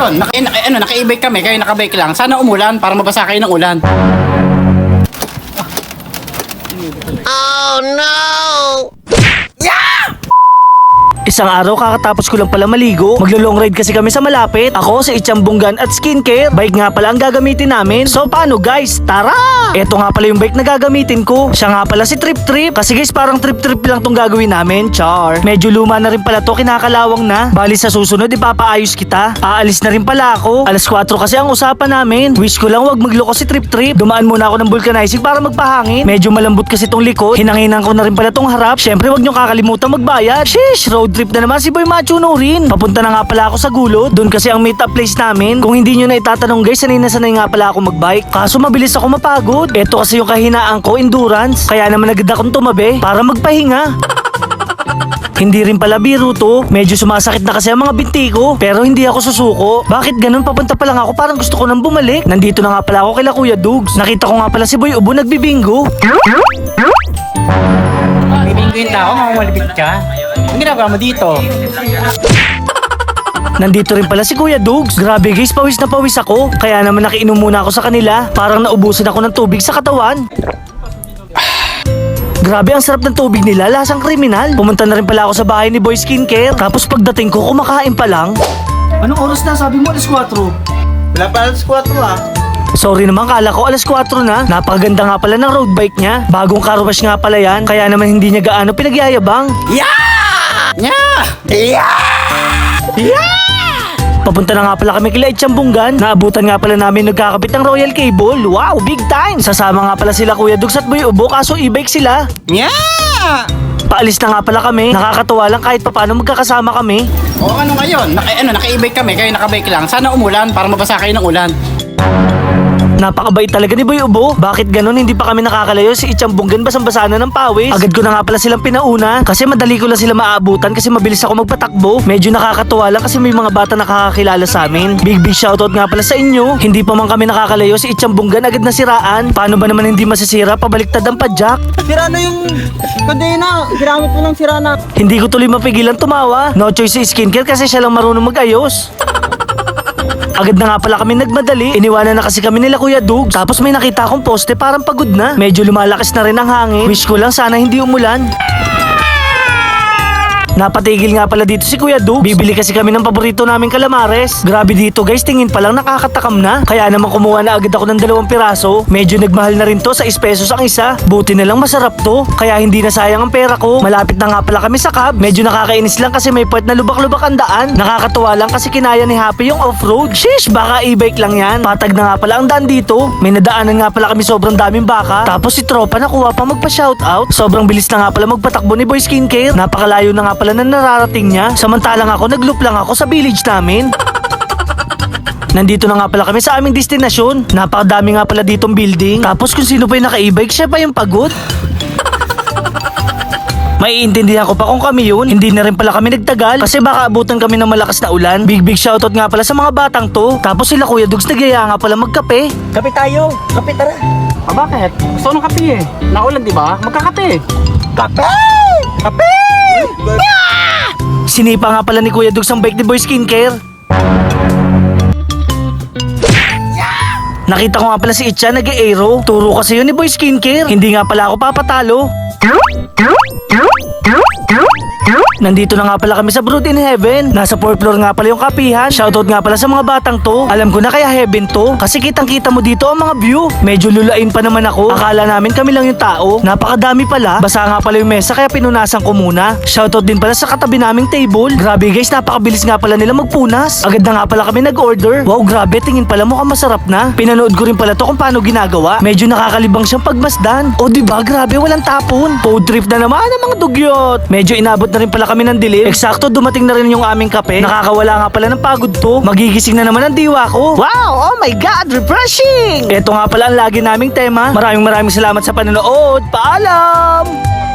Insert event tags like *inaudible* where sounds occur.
ngayon? Naka, naka, ano, naka-e-bike kami, kayo naka-bike lang. Sana umulan para mabasa kayo ng ulan. Isang araw kakatapos ko lang pala maligo. Maglo-long ride kasi kami sa malapit. Ako sa Itsambunggan at skincare. Bike nga pala ang gagamitin namin. So paano guys? Tara! Ito nga pala yung bike na gagamitin ko. Siya nga pala si Trip Trip. Kasi guys parang Trip Trip lang tong gagawin namin. Char. Medyo luma na rin pala to. Kinakalawang na. Bali sa susunod ipapaayos kita. Aalis na rin pala ako. Alas 4 kasi ang usapan namin. Wish ko lang wag magloko si Trip Trip. Dumaan muna ako ng vulcanizing para magpahangin. Medyo malambot kasi tong likod. Hinanginan ko na rin pala tong harap. Syempre wag nyo kakalimutan magbayad. Shish! Road trip na naman si Boy Machuno rin. Papunta na nga pala ako sa gulod. Doon kasi ang meet up place namin. Kung hindi nyo na itatanong guys, sanay na sanay nga pala ako magbike. Kaso mabilis ako mapagod. Ito kasi yung kahinaan ko, endurance. Kaya naman agad akong tumabi para magpahinga. *laughs* Hindi rin pala biro to. Medyo sumasakit na kasi ang mga binti ko. Pero hindi ako susuko. Bakit ganun? Papunta pa lang ako. Parang gusto ko nang bumalik. Nandito na nga pala ako kila Kuya Dugs. Nakita ko nga pala si Boy Ubo nagbibingo. Bibinggo yung tao, mamamalipit ka. Ang ginagawa mo dito? Nandito rin pala si Kuya Dugs. Grabe guys, pawis na pawis ako. Kaya naman nakiinom muna ako sa kanila. Parang naubusan ako ng tubig sa katawan. Grabe, ang sarap ng tubig nila, lasang kriminal. Pumunta na rin pala ako sa bahay ni Boy Skincare. Tapos pagdating ko, kumakain pa lang. Anong oras na? Sabi mo alas 4. Wala pa alas 4 ah. Sorry naman, kala ko alas 4 na. Napakaganda nga pala ng road bike niya. Bagong car wash nga pala yan. Kaya naman hindi niya gaano pinagyayabang. Nya! Papunta na nga pala kami kila Itchambunggan. Naabutan nga pala namin nagkakabit ng royal cable. Wow, big time! Sasama nga pala sila Kuya Dugs at Boy Ubo kaso e-bike sila. Nya! Paalis na nga pala kami. Nakakatuwa lang kahit papaano magkakasama kami. O ano ngayon? Naka, ano, naka-e-bike kami, kayo naka-bike lang. Sana umulan para mabasa kayo ng ulan. Napakabait talaga ni Boy Ubo. Bakit ganun hindi pa kami nakakalayo si Itchambunggan basang-basa na ng pawis? Agad ko na nga pala silang pinauna kasi madali ko lang sila maaabutan kasi mabilis ako magpatakbo. Medyo nakakatuwa lang kasi may mga bata nakakakilala sa amin. Big big shoutout nga pala sa inyo. Hindi pa man kami nakakalayo si Itchambunggan agad na siraan. Paano ba naman hindi masisira pabaliktad ang padjak? Sira na yung kadena. Ginamit mo lang sira na. Hindi ko tuloy mapigilan tumawa. No choice si skincare kasi siya lang marunong magayos. *laughs* Agad na nga pala kami nagmadali. Iniwanan na kasi kami nila Kuya Dugs. Tapos may nakita akong poste parang pagod na. Medyo lumalakas na rin ang hangin. Wish ko lang sana hindi umulan. Napatigil nga pala dito si Kuya Dugs. Bibili kasi kami ng paborito naming kalamares. Grabe dito guys, tingin pa lang nakakatakam na. Kaya naman kumuha na agad ako ng dalawang piraso. Medyo nagmahal na rin to sa 6 pesos ang isa. Buti na lang masarap to. Kaya hindi na sayang ang pera ko. Malapit na nga pala kami sa cab. Medyo nakakainis lang kasi may part na lubak-lubak ang daan. Nakakatuwa lang kasi kinaya ni Happy yung off-road. Shish, baka e-bike lang yan. Patag na nga pala ang daan dito. May nadaanan nga pala kami sobrang daming baka. Tapos si Tropa nakuha pa magpa-shoutout. Sobrang bilis na nga pala magpatakbo ni Boy Skincare. Napakalayo na nga pala na nararating niya. Samantalang ako, nagloop lang ako sa village namin. Nandito na nga pala kami sa aming destinasyon. Napakadami nga pala ditong building. Tapos kung sino pa yung naka-e-bike, siya pa yung pagod. Maiintindihan ko pa kung kami yun. Hindi na rin pala kami nagtagal. Kasi baka abutan kami ng malakas na ulan. Big big shoutout nga pala sa mga batang to. Tapos sila Kuya Dugs nagyaya nga pala magkape. Kape tayo. Kape tara. Ah, bakit? Gusto ko ng kape eh. Naulan, di ba? Magkakape. Kape! Kape! Sinipa nga pala ni Kuya Dugs ang bike ni Boy Skincare. Nakita ko nga pala si Itcha nag-aero. Turo kasi yun ni Boy Skincare. Hindi nga pala ako papatalo. Nandito na nga pala kami sa Brood in Heaven. Nasa 4th floor nga pala yung kapihan. Shoutout nga pala sa mga batang to. Alam ko na kaya heaven to. Kasi kitang kita mo dito ang mga view. Medyo lulain pa naman ako. Akala namin kami lang yung tao. Napakadami pala. Basa nga pala yung mesa kaya pinunasan ko muna. Shoutout din pala sa katabi naming table. Grabe guys, napakabilis nga pala nila magpunas. Agad na nga pala kami nag-order. Wow, grabe. Tingin pala mukhang masarap na. Pinanood ko rin pala to kung paano ginagawa. Medyo nakakalibang siyang pagmasdan. O di ba grabe, walang tapon. Food trip na naman ang mga dugyot. Medyo inabot na rin pala kami ng dilim. Eksakto, dumating na rin yung aming kape. Nakakawala nga pala ng pagod to. Magigising na naman ang diwa ko. Wow! Oh my God! Refreshing! Ito nga pala ang lagi naming tema. Maraming maraming salamat sa panonood. Paalam!